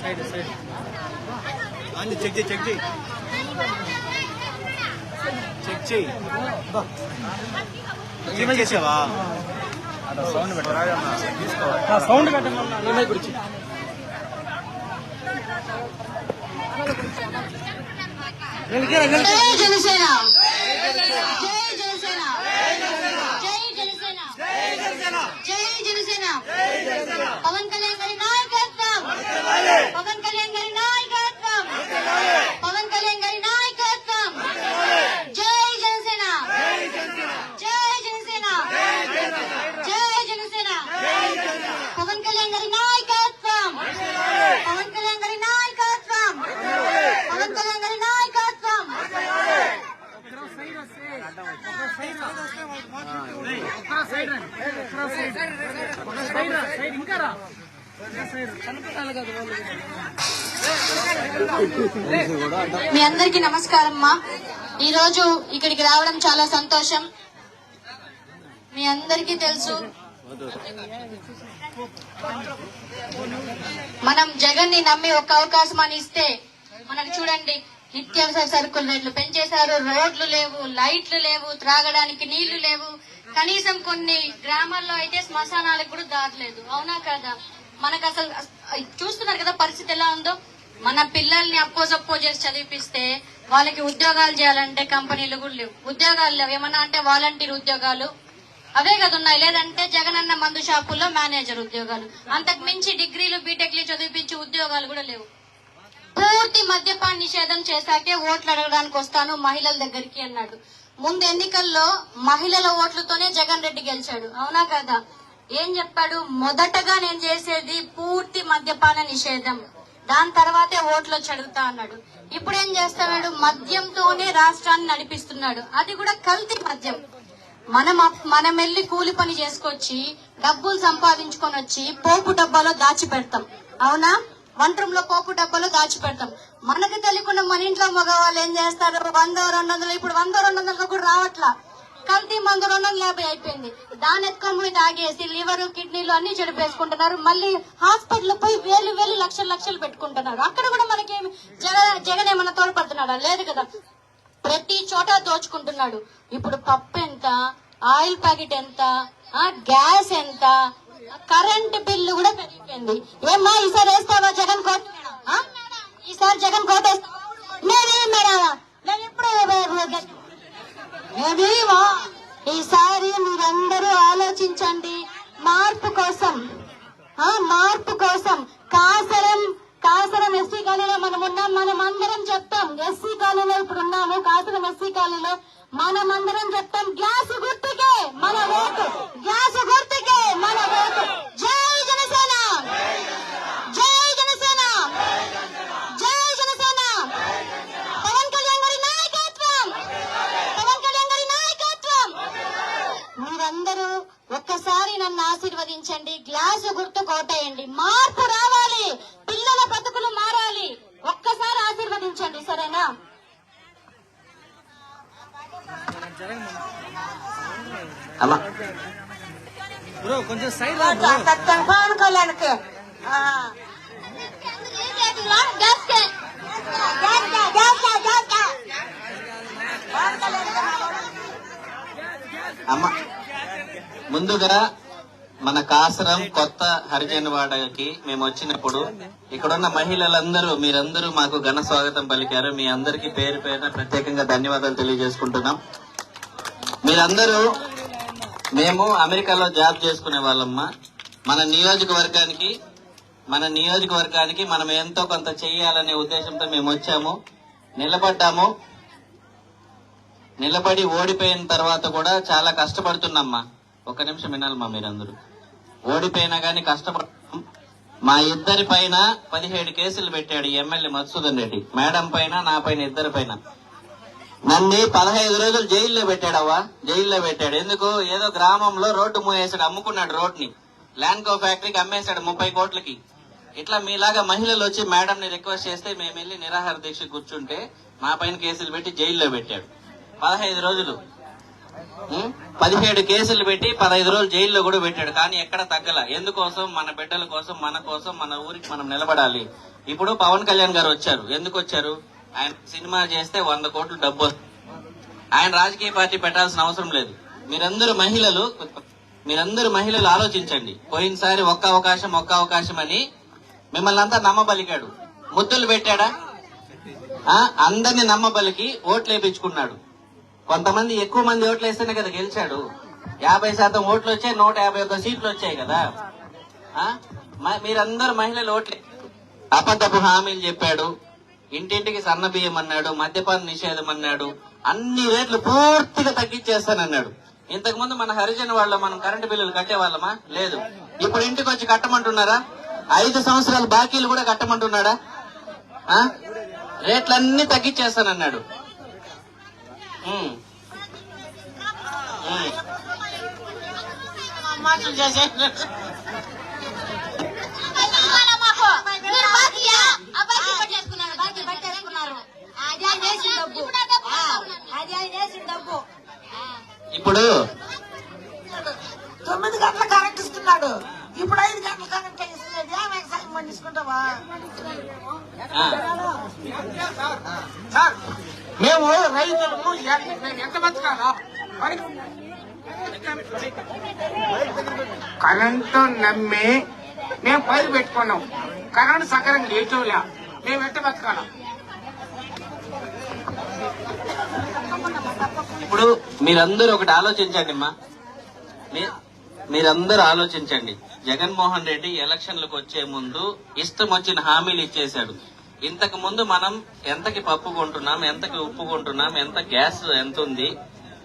Side side. Check చేయి check చేయి. Check చేయి. చెక్ చేసావా? సౌండ్ పెట్టరా సౌండ్ కట్టమన్నా గురించి. జై జనసేన. జై జనసేన. జై జనసేన. జై జనసేన పవన్ కళ్యాణ్ గారి నాయకత్వం పవన్ కళ్యాణ్ గారి నాయకత్వం పవన్ కళ్యాణ్ గారి నాయకత్వం జై జనసేన జై జనసేన జై జనసేన పవన్ కళ్యాణ్ గారి నాయకత్వం పవన్ కళ్యాణ్ గారి నాయకత్వం పవన్ కళ్యాణ్ గారి నాయకత్వం మీ అందరికి నమస్కారం అమ్మా. ఈ రోజు ఇక్కడికి రావడం చాలా సంతోషం. మీ అందరికీ తెలుసు. మనం జగన్ని నమ్మి ఒక అవకాశం అని ఇస్తే మనకు చూడండి నిత్యావసర సరుకుల రేట్లు పెంచేశారు. రోడ్లు లేవు లైట్లు లేవు త్రాగడానికి నీళ్ళు లేవు. కనీసం కొన్ని గ్రామాల్లో అయితే శ్మశానాలకు కూడా దాటలేదు. అవునా కదా? మనకు అసలు చూస్తున్నారు కదా పరిస్థితి ఎలా ఉందో? మన పిల్లల్ని అప్పో చేసి చదివిపిస్తే వాళ్ళకి ఉద్యోగాలు చేయాలంటే కంపెనీలు కూడా లేవు. ఉద్యోగాలు లేవు. ఏమన్నా అంటే వాలంటీర్ ఉద్యోగాలు అవే కదా ఉన్నాయి. లేదంటే జగనన్న మందు షాపుల్లో మేనేజర్ ఉద్యోగాలు. అంతకు మించి డిగ్రీలు బీటెక్లు చదివిపించి ఉద్యోగాలు కూడా లేవు. పూర్తి మద్యపాన నిషేధం చేశాకే ఓట్లు అడగడానికి వస్తాను మహిళల దగ్గరికి అన్నాడు. ముందు ఎన్నికల్లో మహిళల ఓట్లతోనే జగన్ రెడ్డి గెలిచాడు. అవునా కదా? ఏం చెప్పాడు? మొదటగా నేను చేసేది పూర్తి మద్యపాన నిషేధం. దాని తర్వాతే ఓట్లు వచ్చి అడుగుతా అన్నాడు. ఇప్పుడు ఏం చేస్తున్నాడు? మద్యంతోనే రాష్ట్రాన్ని నడిపిస్తున్నాడు. అది కూడా కల్తీ మద్యం. మనం మనం వెళ్ళి కూలి పని చేసుకొచ్చి డబ్బులు సంపాదించుకొని వచ్చి పోపు డబ్బాలో దాచి పెడతాం అవునా? వంటరంలో పోపు డబ్బాలో దాచి పెడతాం. తెలియకుండా మన ఇంట్లో మగవాళ్ళు ఏం చేస్తారు? వంద రెండు వందలు ఇప్పుడు వంద రెండు వందలు కూడా రావట్లా. కల్తీ మందు రెండు వందల యాభై అయిపోయింది. దాని ఎత్తుకొని తాగేసి లివర్ కిడ్నీలు అన్ని చెడిపేసుకుంటున్నారు. మళ్ళీ హాస్పిటల్ పోయి వేలు వేలు లక్షలు లక్షలు పెట్టుకుంటున్నారు. అక్కడ కూడా మనకేమి జగన్ జగన్ ఏమన్నా తోడ్పడుతున్నాడా? లేదు కదా. ప్రతి చోట దోచుకుంటున్నాడు. ఇప్పుడు పప్పు ఎంత? ఆయిల్ ప్యాకెట్ ఎంత? గ్యాస్ ఎంత? కరెంట్ బిల్లు కూడా పెరిగిపోయింది. ఏమ్మా ఈసారి వేస్తావా జగన్ కోట? ఆ? ఈసారి జగన్ కోట మేమేం మేడం నేను ఇప్పుడు మేమేమో ఈసారి మీరందరూ ఆలోచించండి. మార్పు కోసం ఆ మార్పు కోసం. కాసరం కాసరం ఎస్సీ కాలనీలో మనం ఉన్నాం మనం అందరం చెప్తాం. ఎస్సీ కాలనీలో ఇప్పుడు ఉన్నాము కాసరం ఎస్సీ కాలనీలో మనం అందరం చెప్తాం. గ్యాస్ గుర్తుకే మన ఓటు గ్యాస్ గుర్తుకే మన ఓటు జై జనసేన జై జనసేన జై జనసేన పవన్ కళ్యాణ్ గారి నాయకత్వం పవన్ కళ్యాణ్ గారి నాయకత్వం మీరందరూ ఒక్కసారి నన్ను ఆశీర్వదించండి. గ్లాసు గుర్తు కోటేయండి. మార్పు రావాలి. పిల్లల బతుకులు మారాలి. ఒక్కసారి ఆశీర్వదించండి సరేనా? అమ్మా. కొంచెం ముందుగా మన కాసరం కొత్త హరిజనవాడకి మేము వచ్చినప్పుడు ఇక్కడున్న మహిళలందరూ మీరందరూ మాకు ఘన స్వాగతం పలికారు. మీ అందరికీ పేరు పేరున ప్రత్యేకంగా ధన్యవాదాలు తెలియజేసుకుంటున్నాం. మీరందరూ మేము అమెరికాలో జాబ్ చేసుకునే వాళ్ళమ్మా. మన నియోజకవర్గానికి మన నియోజకవర్గానికి మనం ఎంతో కొంత చెయ్యాలనే ఉద్దేశంతో మేము వచ్చాము. నిలబడ్డాము. నిలబడి ఓడిపోయిన తర్వాత కూడా చాలా కష్టపడుతున్నామ్మా. ఒక నిమిషం వినాలమ్మా మీరందరూ. ఓడిపోయినా కానీ కష్టపడుతున్నాం మా ఇద్దరి పైన పదిహేడు కేసులు పెట్టాడు ఎమ్మెల్యే మధుసూదన్ రెడ్డి. మేడం పైన నా పైన ఇద్దరి పైన. నన్ను పదహైదు రోజులు జైల్లో పెట్టాడవ్వా? జైల్లో పెట్టాడు. ఎందుకు? ఏదో గ్రామంలో రోడ్డు మూయేశాడు అమ్ముకున్నాడు రోడ్ని ల్యాండ్కో ఫ్యాక్టరీకి అమ్మేశాడు ముప్పై కోట్లకి. ఇట్లా మీలాగా మహిళలు వచ్చి మేడం ని రిక్వెస్ట్ చేస్తే మేము వెళ్ళి నిరాహార దీక్ష కూర్చుంటే మా పైన కేసులు పెట్టి జైల్లో పెట్టాడు. పదహైదు రోజులు. పదిహేడు కేసులు పెట్టి పదహైదు రోజులు జైల్లో కూడా పెట్టాడు. కానీ ఎక్కడ తగ్గల. ఎందుకోసం? మన బిడ్డల కోసం మన కోసం మన ఊరికి మనం నిలబడాలి. ఇప్పుడు పవన్ కళ్యాణ్ గారు వచ్చారు. ఎందుకు వచ్చారు? ఆయన సినిమా చేస్తే వంద కోట్లు డబ్బు వస్తుంది. ఆయన రాజకీయ పార్టీ పెట్టాల్సిన అవసరం లేదు. మీరందరూ మహిళలు మీరందరూ మహిళలు ఆలోచించండి. పోయినసారి ఒక్క అవకాశం ఒక్క అవకాశం అని మిమ్మల్ని అంతా నమ్మబలికాడు. ముద్దులు పెట్టాడా? అందరిని నమ్మబలికి ఓట్లు వేపించుకున్నాడు. కొంతమంది ఎక్కువ మంది ఓట్లు వేస్తేనే కదా గెలిచాడు. యాభై శాతం ఓట్లు వచ్చాయి నూట యాభై ఒక్క సీట్లు వచ్చాయి కదా. ఆ? మ- మీరందరూ మహిళలు ఓట్లే. అబద్ధపు హామీలు చెప్పాడు. ఇంటింటికి సన్న బియ్యం అన్నాడు మద్యపాన నిషేధం అన్నాడు అన్ని రేట్లు పూర్తిగా తగ్గించేస్తానన్నాడు. ఇంతకు ముందు మన హరిజన్ వాళ్ళ మనం కరెంటు బిల్లులు కట్టేవాళ్ళమా? లేదు. ఇప్పుడు ఇంటికి వచ్చి కట్టమంటున్నారా? ఐదు సంవత్సరాల బాకీలు కూడా కట్టమంటున్నాడా? ఆ? రేట్లన్నీ తగ్గించేస్తానన్నాడు. Hmm. Hmm. Mama, suggestion. Current నమ్మి మేము పైరు పెట్టుకున్నాం. కరెంటు సకరం లేచోలే. మేము ఎట్ట బతకాలా? ఇప్పుడు మీరందరూ ఒకటి ఆలోచించండి అమ్మా. మీ- మీరందరూ ఆలోచించండి. జగన్మోహన్ రెడ్డి ఎలక్షన్లకు వచ్చే ముందు ఇష్టం వచ్చిన హామీలు ఇచ్చేశాడు. ఇంతకు ముందు మనం ఎంతకి పప్పు కొంటున్నాం ఎంతకి ఉప్పు కొంటున్నాం ఎంత గ్యాస్ ఎంత ఉంది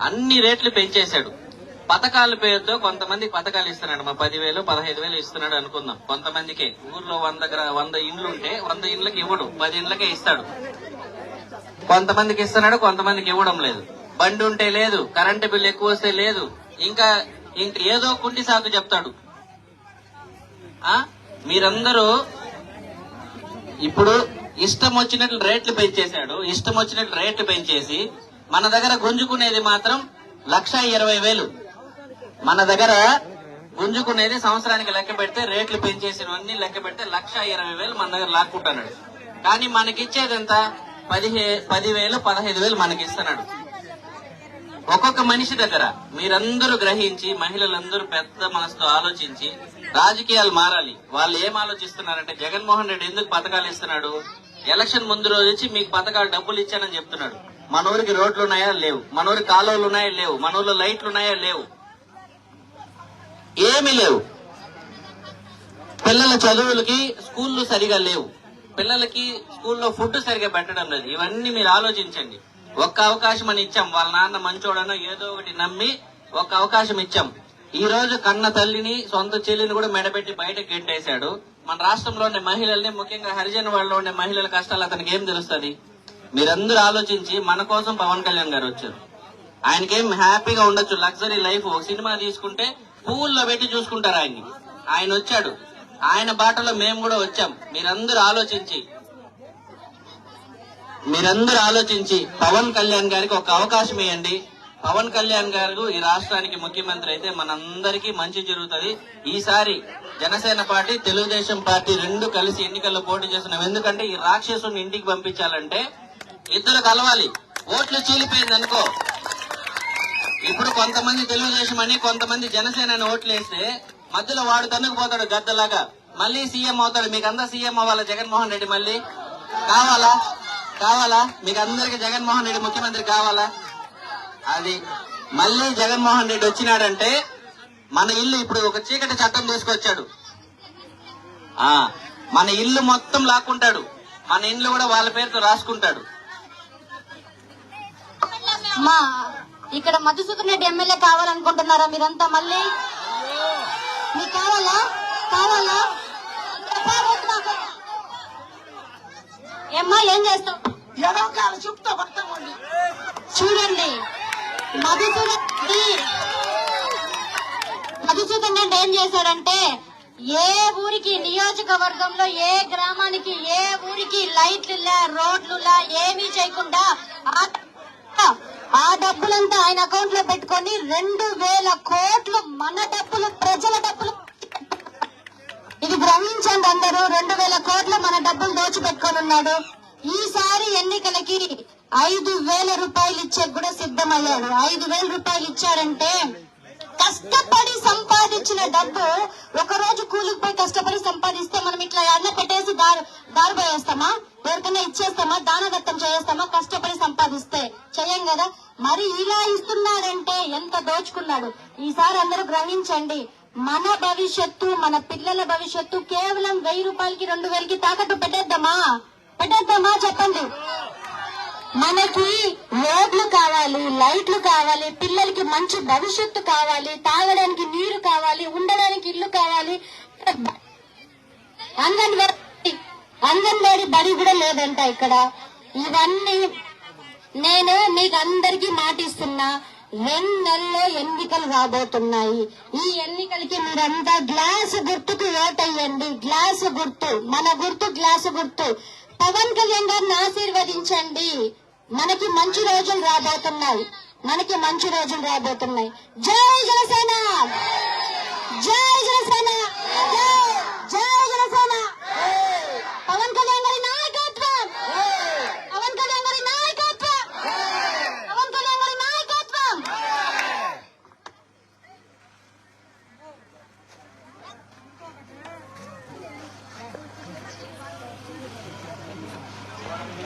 అన్ని రేట్లు పెంచేశాడు. పథకాల పేరుతో కొంతమందికి పథకాలు ఇస్తున్నాడు. మా పదివేలు పదహైదు వేలు ఇస్తున్నాడు అనుకుందాం. కొంతమందికి ఊర్లో వంద వంద ఇండ్లు ఉంటే వంద ఇండ్లకి ఇవ్వడు. పది ఇండ్లకే ఇస్తాడు. కొంతమందికి ఇస్తున్నాడు కొంతమందికి ఇవ్వడం లేదు. బండి ఉంటే లేదు కరెంటు బిల్లు ఎక్కువ వస్తే లేదు. ఇంకా ఇంక ఏదో కుంటి సాకు చెప్తాడు. ఆ? మీరందరూ ఇప్పుడు ఇష్టం వచ్చినట్లు రేట్లు పెంచేశాడు. ఇష్టం వచ్చినట్లు రేట్లు పెంచేసి మన దగ్గర గుంజుకునేది మాత్రం లక్ష ఇరవై వేలు. మన దగ్గర గుంజుకునేది సంవత్సరానికి లెక్క పెడితే రేట్లు పెంచేసినవన్నీ లెక్క పెడితే లక్ష ఇరవై వేలు మన దగ్గర లాక్కుంటున్నాడు. కానీ మనకిచ్చేది ఎంత? పదిహే పదివేలు పదహైదు వేలు మనకి ఇస్తున్నాడు ఒక్కొక్క మనిషి దగ్గర మీరందరూ గ్రహించి మహిళలందరూ పెద్ద మనసుతో ఆలోచించి రాజకీయాలు మారాలి. వాళ్ళు ఏం ఆలోచిస్తున్నారంటే జగన్మోహన్ రెడ్డి ఎందుకు పథకాలు ఇస్తున్నాడు? ఎలక్షన్ ముందు రోజు వచ్చి మీకు పథకాలు డబ్బులు ఇచ్చానని చెప్తున్నాడు. మన ఊరికి రోడ్లు ఉన్నాయా లేవు. మన ఊరికి కాలువలు ఉన్నాయా లేవు. మన ఊర్లో లైట్లు ఉన్నాయా లేవు. ఏమీ లేవు. పిల్లల చదువులకి స్కూళ్ళు సరిగా లేవు. పిల్లలకి స్కూల్లో ఫుడ్ సరిగా పెట్టడం లేదు. ఇవన్నీ మీరు ఆలోచించండి. ఒక్క అవకాశం అని ఇచ్చాం. వాళ్ళ నాన్న మంచోడనో ఏదో ఒకటి నమ్మి ఒక్క అవకాశం ఇచ్చాం. ఈ రోజు కన్న తల్లిని సొంత చెల్లిని కూడా మెడబెట్టి బయటకు గెంటేశాడు. మన రాష్ట్రంలో ఉండే మహిళల్ని ముఖ్యంగా హరిజన వాళ్ళలో ఉండే మహిళల కష్టాలు అతనికి ఏం తెలుస్తుంది? మీరందరూ ఆలోచించి మన కోసం పవన్ కళ్యాణ్ గారు వచ్చారు. ఆయనకేం హ్యాపీగా ఉండొచ్చు లగ్జరీ లైఫ్ ఒక సినిమా తీసుకుంటే పువ్వుల్లో పెట్టి చూసుకుంటారు ఆయన్ని. ఆయన వచ్చాడు. ఆయన బాటలో మేము కూడా వచ్చాం. మీరందరూ ఆలోచించి మీరందరూ ఆలోచించి పవన్ కళ్యాణ్ గారికి ఒక అవకాశం ఇవ్వండి. పవన్ కళ్యాణ్ గారు ఈ రాష్ట్రానికి ముఖ్యమంత్రి అయితే మనందరికీ మంచి జరుగుతుంది. ఈసారి జనసేన పార్టీ తెలుగుదేశం పార్టీ రెండు కలిసి ఎన్నికల్లో పోటీ చేస్తున్నాం. ఎందుకంటే ఈ రాక్షసుని ఇంటికి పంపించాలంటే ఇద్దరు కలవాలి. ఓట్లు చీలిపోయింది అనుకో ఇప్పుడు కొంతమంది తెలుగుదేశం అని కొంతమంది జనసేన అని ఓట్లు వేస్తే మధ్యలో వాడు తన్నుకుపోతాడు గద్దలాగా. మళ్ళీ సీఎం అవుతాడు. మీకు అంతా సీఎం అవ్వాలా? జగన్మోహన్ రెడ్డి మళ్ళీ. కావాలా? కావాలా? మీకు అందరికి జగన్మోహన్ రెడ్డి ముఖ్యమంత్రి కావాలా? అది. మళ్ళీ జగన్మోహన్ రెడ్డి వచ్చినాడంటే మన ఇల్లు ఇప్పుడు ఒక చీకటి చట్టం తీసుకొచ్చాడు. ఆ మన ఇల్లు మొత్తం లాక్కుంటాడు. మన ఇల్లు కూడా వాళ్ళ పేరుతో రాసుకుంటాడు. అమ్మా ఇక్కడ మధుసూదన్ రెడ్డి ఎమ్మెల్యే కావాలనుకుంటున్నారా మీరంతా మళ్ళీ? మీకు కావాలా? కావాలా. ఏమ్మా ఏం చేస్తావు? చెప్తా చూడండి. మధుసూదన్ రెడ్డి మధుసూదన్ రెడ్డి ఏం చేశాడంటే ఏ ఊరికి నియోజకవర్గంలో ఏ గ్రామానికి ఏ ఊరికి లైట్లు లే రోడ్లు లా ఏమీ చేయకుండా ఆ- డబ్బులంతా ఆయన అకౌంట్లో పెట్టుకొని రెండు వేల కోట్లు మన డబ్బులు ప్రజల డబ్బులు. ఇది భ్రమించండి అందరూ. రెండు వేల కోట్లు మన డబ్బులు దోచిపెట్టుకొని ఉన్నాడు. ఈసారి ఎన్నికలకి ఐదు వేల రూపాయలు ఇచ్చే కూడా సిద్ధమయ్యాడు. ఐదు వేల రూపాయలు ఇచ్చాడంటే కష్టపడి సంపాదించిన డబ్బు ఒక రోజు కూలికి పోయి కష్టపడి సంపాదిస్తే మనం ఇట్లా అన్న పెట్టేసి దారి దారిపోయేస్తాం ఎవరికైనా ఇచ్చేస్తామా? దానదత్తం చేస్తామా కష్టపడి సంపాదిస్తే. చేయం కదా? మరి ఇలా ఇస్తున్నాడంటే ఎంత దోచుకున్నాడు? ఈసారి అందరూ గ్రహించండి. మన భవిష్యత్తు మన పిల్లల భవిష్యత్తు కేవలం వెయ్యి రూపాయలకి రెండు వేలకి తాకట్టు పెట్టేద్దామా? పెట్టేద్దామా? చెప్పండి. మనకి రోడ్లు కావాలి లైట్లు కావాలి పిల్లలకి మంచి భవిష్యత్తు కావాలి తాగడానికి నీరు కావాలి ఉండడానికి ఇల్లు కావాలి. అందరి అంగన్వాడి బడి కూడా లేదంట ఇక్కడ. ఇవన్నీ నేను మీకు అందరికి మాటిస్తున్నా రెండు నెలల్లో ఎన్నికలు రాబోతున్నాయి. ఈ ఎన్నికలకి మీరంతా గ్లాసు గుర్తుకు ఓటేయండి గ్లాసు గుర్తు మన గుర్తు గ్లాసు గుర్తు. పవన్ కళ్యాణ్ గారిని ఆశీర్వదించండి. మనకి మంచి రోజులు రాబోతున్నాయి. మనకి మంచి రోజులు రాబోతున్నాయి. జై జనసేన! జై